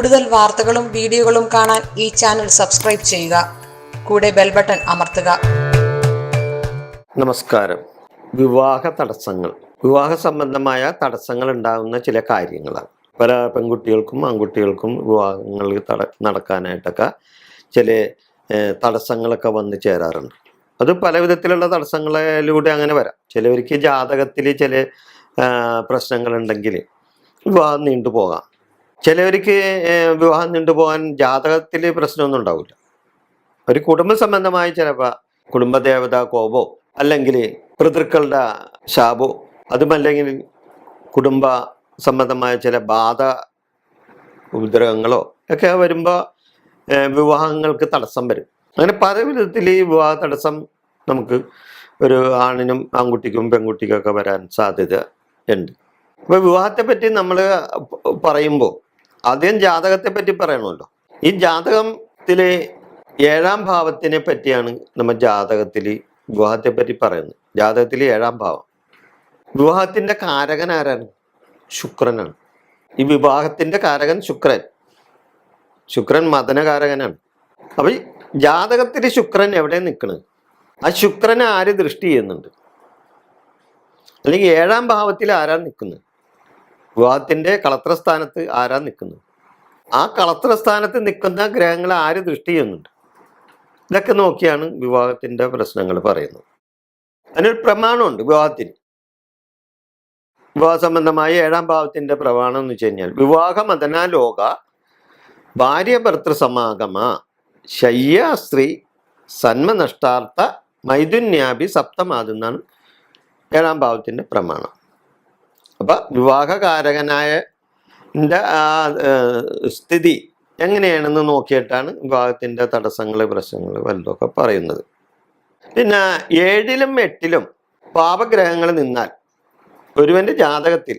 കൂടുതൽ വാർത്തകളും വീഡിയോകളും കാണാൻ ഈ ചാനൽ സബ്സ്ക്രൈബ് ചെയ്യുക. കൂടെ ബെൽ ബട്ടൺ അമർത്തുക. നമസ്കാരം. വിവാഹ തടസ്സങ്ങൾ. വിവാഹ സംബന്ധമായ തടസ്സങ്ങൾ ഉണ്ടാകുന്ന ചില കാര്യങ്ങളാണ്. പല പെൺകുട്ടികൾക്കും ആൺകുട്ടികൾക്കും വിവാഹങ്ങൾ നടക്കാനായിട്ടൊക്കെ ചില തടസ്സങ്ങളൊക്കെ വന്നു ചേരാറുണ്ട്. അത് പല വിധത്തിലുള്ള തടസ്സങ്ങളിലൂടെ അങ്ങനെ വരാം. ചിലവർക്ക് ജാതകത്തിൽ ചില പ്രശ്നങ്ങളുണ്ടെങ്കിൽ വിവാഹം നീണ്ടുപോകാം. ചിലവർക്ക് വിവാഹം നീണ്ടുപോകാൻ ജാതകത്തിൽ പ്രശ്നമൊന്നും ഉണ്ടാവില്ല. ഒരു കുടുംബ സംബന്ധമായ ചിലപ്പോൾ കുടുംബദേവത കോപോ അല്ലെങ്കിൽ പിതൃക്കളുടെ ശാപോ അതുമല്ലെങ്കിൽ കുടുംബ സംബന്ധമായ ചില ബാധ ഉപദ്രവങ്ങളോ ഒക്കെ വരുമ്പോൾ വിവാഹങ്ങൾക്ക് തടസ്സം വരും. അങ്ങനെ പല വിധത്തിൽ ഈ വിവാഹ തടസ്സം നമുക്ക് ഒരു ആണിനും ആൺകുട്ടിക്കും പെൺകുട്ടിക്കും ഒക്കെ വരാൻ സാധ്യത ഉണ്ട്. അപ്പോൾ വിവാഹത്തെ പറ്റി നമ്മൾ പറയുമ്പോൾ ആദ്യം ജാതകത്തെ പറ്റി പറയണമല്ലോ. ഈ ജാതകത്തിലെ ഏഴാം ഭാവത്തിനെ പറ്റിയാണ് നമ്മൾ ജാതകത്തിൽ വിവാഹത്തെ പറ്റി പറയുന്നത്. ജാതകത്തിലെ ഏഴാം ഭാവം. വിവാഹത്തിന്റെ കാരകൻ ആരാണ്? ശുക്രനാണ്. ഈ വിവാഹത്തിന്റെ കാരകൻ ശുക്രൻ. ശുക്രൻ മദനകാരകനാണ്. അപ്പൊ ജാതകത്തിൽ ശുക്രൻ എവിടെ നിൽക്കുന്നത് ആ ശുക്രനെ ആര് ദൃഷ്ടി ചെയ്യുന്നുണ്ട്? അല്ലെങ്കിൽ ഏഴാം ഭാവത്തിൽ ആരാണ് നിൽക്കുന്നത്? വിവാഹത്തിന്റെ കളത്രസ്ഥാനത്ത് ആരാ നിൽക്കുന്നത്? ആ കളത്രസ്ഥാനത്ത് നിൽക്കുന്ന ഗ്രഹങ്ങൾ ആര് ദൃഷ്ടി ചെയ്യുന്നുണ്ട്? ഇതൊക്കെ നോക്കിയാണ് വിവാഹത്തിന്റെ പ്രശ്നങ്ങൾ പറയുന്നത്. അതിനൊരു പ്രമാണമുണ്ട് വിവാഹത്തിന്. വിവാഹ സംബന്ധമായ ഏഴാം ഭാവത്തിന്റെ പ്രമാണം എന്ന് വെച്ച് കഴിഞ്ഞാൽ വിവാഹമതനാ ലോക ഭാര്യ ഭർത്തൃ സമാഗമ ശയ്യ സ്ത്രീ സന്മനഷ്ടാർത്ഥ മൈഥുന്യാഭി സപ്തമാതെന്നാണ് ഏഴാം ഭാവത്തിന്റെ പ്രമാണം. അപ്പൊ വിവാഹകാരകനായ സ്ഥിതി എങ്ങനെയാണെന്ന് നോക്കിയിട്ടാണ് വിവാഹത്തിന്റെ തടസ്സങ്ങൾ പ്രശ്നങ്ങൾ വല്ലതൊക്കെ പറയുന്നത്. പിന്നെ ഏഴിലും എട്ടിലും പാപഗ്രഹങ്ങൾ നിന്നാൽ ഒരുവന്റെ ജാതകത്തിൽ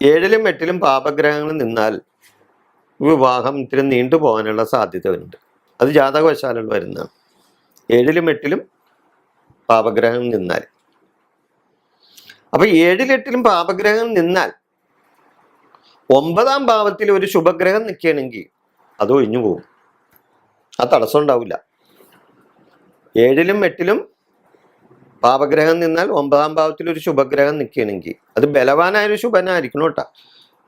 ഏഴിലും എട്ടിലും പാപഗ്രഹങ്ങൾ നിന്നാൽ വിവാഹം ഇത്തിരി നീണ്ടുപോകാനുള്ള സാധ്യത ഉണ്ട് അത് ജാതകവശാലുള്ള വരുന്നതാണ്. ഏഴിലും എട്ടിലും പാപഗ്രഹം നിന്നാൽ. അപ്പൊ ഏഴിലെട്ടിലും പാപഗ്രഹം നിന്നാൽ ഒമ്പതാം ഭാവത്തിൽ ഒരു ശുഭഗ്രഹം നിൽക്കുകയാണെങ്കിൽ അത് ഒഴിഞ്ഞു പോകും. ആ തടസ്സം ഉണ്ടാവില്ല. ഏഴിലും എട്ടിലും പാപഗ്രഹം നിന്നാൽ ഒമ്പതാം ഭാവത്തിൽ ഒരു ശുഭഗ്രഹം നിൽക്കുകയാണെങ്കിൽ അത് ബലവാനായ ഒരു ശുഭനായിരിക്കണം കേട്ടോ.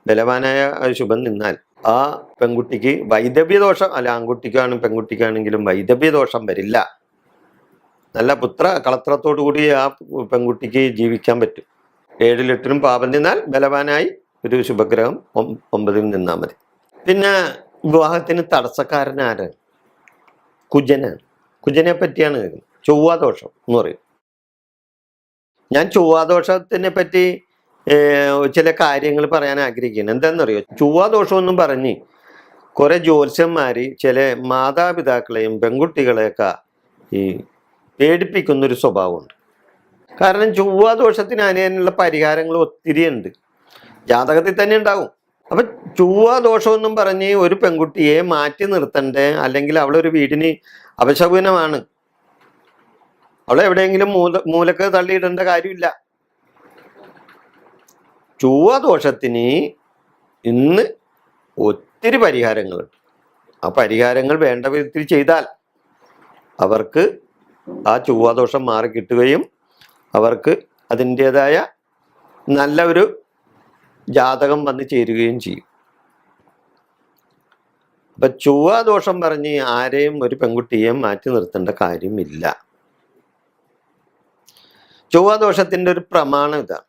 ബലവാനായ ശുഭൻ നിന്നാൽ ആ പെൺകുട്ടിക്ക് വൈദവ്യദോഷം അല്ല ആൺകുട്ടിക്കാണ് പെൺകുട്ടിക്കാണെങ്കിലും വൈദവ്യദോഷം വരില്ല. നല്ല പുത്ര കളത്രത്തോടു കൂടി ആ പെൺകുട്ടിക്ക് ജീവിക്കാൻ പറ്റും. ഏഴിലെട്ടിനും പാപം നിന്നാൽ ബലവാനായി ഒരു ശുഭഗ്രഹം ഒമ്പതിൽ നിന്നാൽ മതി. പിന്നെ വിവാഹത്തിന് തടസ്സക്കാരൻ കുജനാണ് കുജനെ. പറ്റിയാണ് ചൊവ്വാദോഷം എന്ന് പറയും. ഞാൻ ചൊവ്വാദോഷത്തിനെ പറ്റി ചില കാര്യങ്ങൾ പറയാൻ ആഗ്രഹിക്കുന്നു എന്താണെന്നറിയോ? ചൊവ്വാദോഷം എന്നും പറഞ്ഞ് കുറെ ജ്യോത്സ്യന്മാര് ചില മാതാപിതാക്കളെയും പെൺകുട്ടികളെയൊക്കെ ഈ പേടിപ്പിക്കുന്നൊരു സ്വഭാവമുണ്ട്. കാരണം ചൊവ്വാദോഷത്തിന് അനേനുള്ള പരിഹാരങ്ങൾ ഒത്തിരി ഉണ്ട് ജാതകത്തിൽ തന്നെ ഉണ്ടാവും. ചൊവ്വാ ദോഷമെന്നും പറഞ്ഞ് ഒരു പെൺകുട്ടിയെ മാറ്റി നിർത്തണ്ടേ? അല്ലെങ്കിൽ അവളൊരു വീടിന് അപശകുനമാണ്. അവളെ എവിടെയെങ്കിലും മൂല മൂലക്ക് തള്ളിയിടേണ്ട കാര്യമില്ല. ചൊവ്വാദോഷത്തിന് ഇന്ന് ഒത്തിരി പരിഹാരങ്ങളുണ്ട്. ആ പരിഹാരങ്ങൾ വേണ്ട വിധത്തിൽ ചെയ്താൽ അവർക്ക് ആ ചൊവ്വാദോഷം മാറി കിട്ടുകയും അവർക്ക് അതിന്റെതായ നല്ല ഒരു ജാതകം വന്നു ചേരുകയും ചെയ്യും. അപ്പൊ ചൊവ്വാദോഷം പറഞ്ഞ് ആരെയും ഒരു പെൺകുട്ടിയെയും മാറ്റി നിർത്തേണ്ട കാര്യമില്ല. ചൊവ്വാദോഷത്തിന്റെ ഒരു പ്രമാണം ഇതാണ്.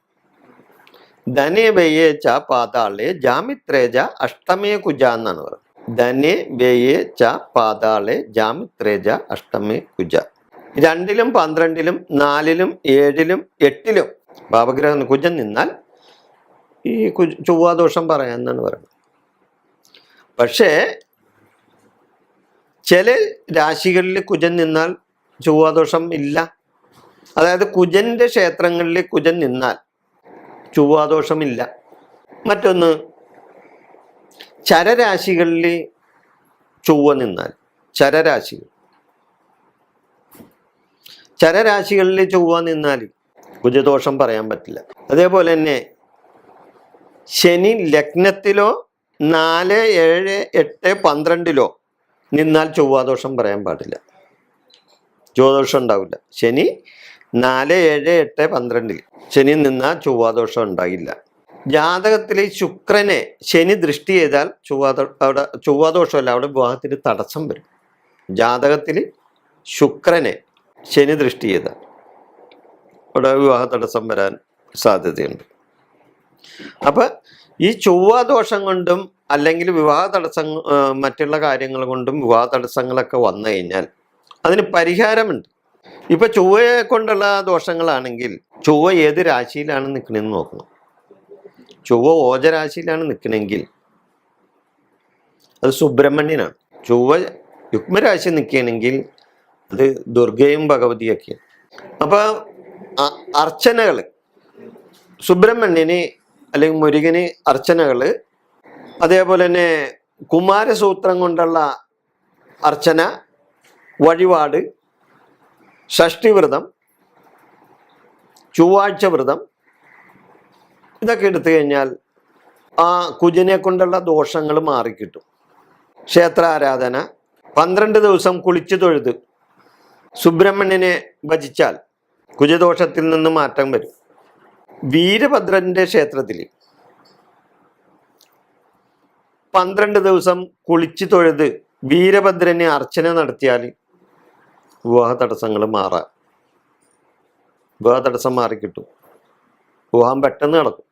ധനെ വ്യയെ ച പാതാളെ ജാമിത്രേജ അഷ്ടമേ കുജ എന്നാണ് പറയുന്നത്. ധനെ വ്യയെ ച പാതാളെ ജാമിത്രേജ അഷ്ടമേ കുജ. രണ്ടിലും പന്ത്രണ്ടിലും നാലിലും ഏഴിലും എട്ടിലും പാപഗ്രഹം കുജൻ നിന്നാൽ ഈ കു- ചൊവ്വാദോഷം പറയാമെന്നാണ് പറയുന്നത്. പക്ഷേ ചില രാശികളിൽ കുജൻ നിന്നാൽ ചൊവ്വാദോഷം ഇല്ല. അതായത് കുജന്റെ ക്ഷേത്രങ്ങളിൽ കുജൻ നിന്നാൽ ചൊവ്വാദോഷമില്ല മറ്റൊന്ന് ചരരാശികളിൽ ചൊവ്വ നിന്നാൽ ചരരാശികൾ. ചരരാശികളിൽ ചൊവ്വ നിന്നാൽ കുജദോഷം പറയാൻ പറ്റില്ല. അതേപോലെ തന്നെ ശനി ലഗ്നത്തിലോ നാല് ഏഴ് എട്ട് പന്ത്രണ്ടിലോ നിന്നാൽ ചൊവ്വാദോഷം പറയാൻ പാടില്ല. ചൊവ്വാദോഷം ഉണ്ടാവില്ല. ശനി നാല് ഏഴ് എട്ട് പന്ത്രണ്ടിൽ ശനി നിന്നാൽ ചൊവ്വാദോഷം ഉണ്ടാകില്ല. ജാതകത്തിൽ ശുക്രനെ ശനി ദൃഷ്ടി ചെയ്താൽ ചൊവ്വാദോ അവിടെ ചൊവ്വാദോഷമല്ല അവിടെ വിവാഹത്തിന് തടസ്സം വരും. ജാതകത്തിൽ ശുക്രനെ ശനി ദൃഷ്ടി ചെയ്താൽ അവിടെ വിവാഹ തടസ്സം വരാൻ സാധ്യതയുണ്ട്. അപ്പം ഈ ചൊവ്വ ദോഷം കൊണ്ടും അല്ലെങ്കിൽ വിവാഹ തടസ്സം മറ്റുള്ള കാര്യങ്ങൾ കൊണ്ടും വിവാഹ തടസ്സങ്ങളൊക്കെ വന്നു കഴിഞ്ഞാൽ അതിന് പരിഹാരമുണ്ട്. ഇപ്പൊ ചൊവ്വയെ കൊണ്ടുള്ള ദോഷങ്ങളാണെങ്കിൽ ചൊവ്വ ഏത് രാശിയിലാണ് നിൽക്കണമെന്ന് നോക്കണം. ചൊവ്വ ഓജരാശിയിലാണ് നിൽക്കണമെങ്കിൽ അത് സുബ്രഹ്മണ്യനാണ്. ചൊവ്വ യുഗ്മരാശി നിൽക്കുകയാണെങ്കിൽ അത് ദുർഗയും ഭഗവതിയൊക്കെയാണ് അപ്പോൾ അർച്ചനകൾ സുബ്രഹ്മണ്യന് അല്ലെങ്കിൽ മുരുകന് അർച്ചനകൾ അതേപോലെ തന്നെ കുമാരസൂത്രം കൊണ്ടുള്ള അർച്ചന വഴിപാട് ഷഷ്ടിവ്രതം ചൊവ്വാഴ്ച വ്രതം ഇതൊക്കെ എടുത്തു കഴിഞ്ഞാൽ ആ കുജനെ കൊണ്ടുള്ള ദോഷങ്ങൾ മാറിക്കിട്ടും. ക്ഷേത്ര ആരാധന പന്ത്രണ്ട് ദിവസം കുളിച്ചു തൊഴുത്. സുബ്രഹ്മണ്യനെ ഭജിച്ചാൽ കുജദോഷത്തിൽ നിന്ന് മാറ്റം വരും. വീരഭദ്രന്റെ ക്ഷേത്രത്തിൽ പന്ത്രണ്ട് ദിവസം കുളിച്ചു തൊഴുത് വീരഭദ്രനെ അർച്ചന നടത്തിയാൽ വിവാഹ തടസ്സങ്ങൾ മാറാം. വിവാഹ തടസ്സം മാറിക്കിട്ടും. വിവാഹം പെട്ടെന്ന് നടക്കും.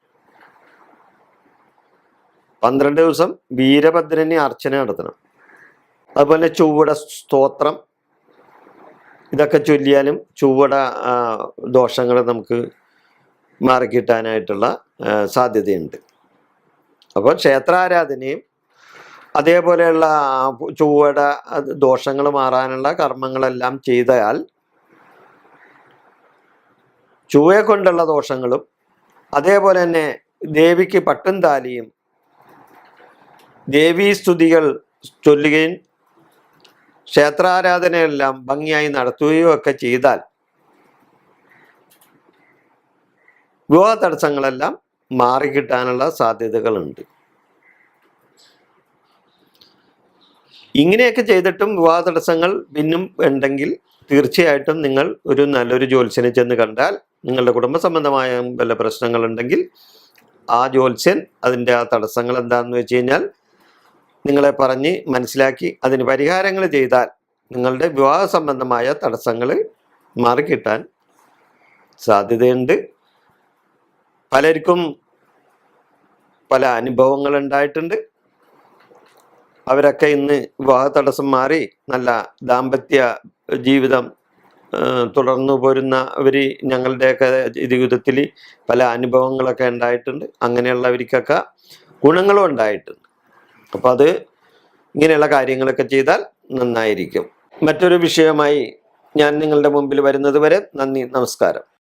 പന്ത്രണ്ട് ദിവസം വീരഭദ്രനെ അർച്ചന നടത്തണം. അതുപോലെ ചുവട സ്തോത്രം ഇതൊക്കെ ചൊല്ലിയാലും ചുവട ദോഷങ്ങൾ നമുക്ക് മാറിക്കിട്ടാനായിട്ടുള്ള സാധ്യതയുണ്ട്. അപ്പോൾ ക്ഷേത്രാരാധനയും അതേപോലെയുള്ള ചുവട ദോഷങ്ങൾ മാറാനുള്ള കർമ്മങ്ങളെല്ലാം ചെയ്താൽ ചൊവ്വയെ കൊണ്ടുള്ള ദോഷങ്ങളും അതേപോലെ തന്നെ ദേവിക്ക് പട്ടും താലിയും ദേവീസ്തുതികൾ ചൊല്ലുകയും ക്ഷേത്രാരാധനയെല്ലാം ഭംഗിയായി നടത്തുകയോ ഒക്കെ ചെയ്താൽ വിവാഹ തടസ്സങ്ങളെല്ലാം മാറിക്കിട്ടാനുള്ള സാധ്യതകളുണ്ട്. ഇങ്ങനെയൊക്കെ ചെയ്തിട്ടും വിവാഹ തടസ്സങ്ങൾ പിന്നും ഉണ്ടെങ്കിൽ തീർച്ചയായിട്ടും നിങ്ങൾ ഒരു നല്ലൊരു ജ്യോത്സ്യനെ ചെന്ന് കണ്ടാൽ നിങ്ങളുടെ കുടുംബ സംബന്ധമായ വല്ല പ്രശ്നങ്ങളുണ്ടെങ്കിൽ ആ ജ്യോത്സ്യൻ അതിന്റെ ആ തടസ്സങ്ങൾ എന്താണെന്ന് വെച്ച് കഴിഞ്ഞാൽ നിങ്ങളെ പറഞ്ഞ് മനസ്സിലാക്കി അതിന് പരിഹാരങ്ങൾ ചെയ്താൽ നിങ്ങളുടെ വിവാഹ സംബന്ധമായ തടസ്സങ്ങൾ മാറിക്കിട്ടാൻ സാധ്യതയുണ്ട്. പലർക്കും പല അനുഭവങ്ങൾ ഉണ്ടായിട്ടുണ്ട്. അവരൊക്കെ ഇന്ന് വിവാഹ തടസ്സം മാറി നല്ല ദാമ്പത്യ ജീവിതം തുടർന്നു പോരുന്നവർ ഞങ്ങളുടെയൊക്കെ ജീവിതത്തിൽ പല അനുഭവങ്ങളൊക്കെ ഉണ്ടായിട്ടുണ്ട്. അങ്ങനെയുള്ളവർക്കൊക്കെ ഗുണങ്ങളും ഉണ്ടായിട്ടുണ്ട്. അപ്പോൾ അത് ഇങ്ങനെയുള്ള കാര്യങ്ങളൊക്കെ ചെയ്താൽ നന്നായിരിക്കും. മറ്റൊരു വിഷയമായി ഞാൻ നിങ്ങളുടെ മുമ്പിൽ വരുന്നത് വരെ നന്ദി നമസ്കാരം.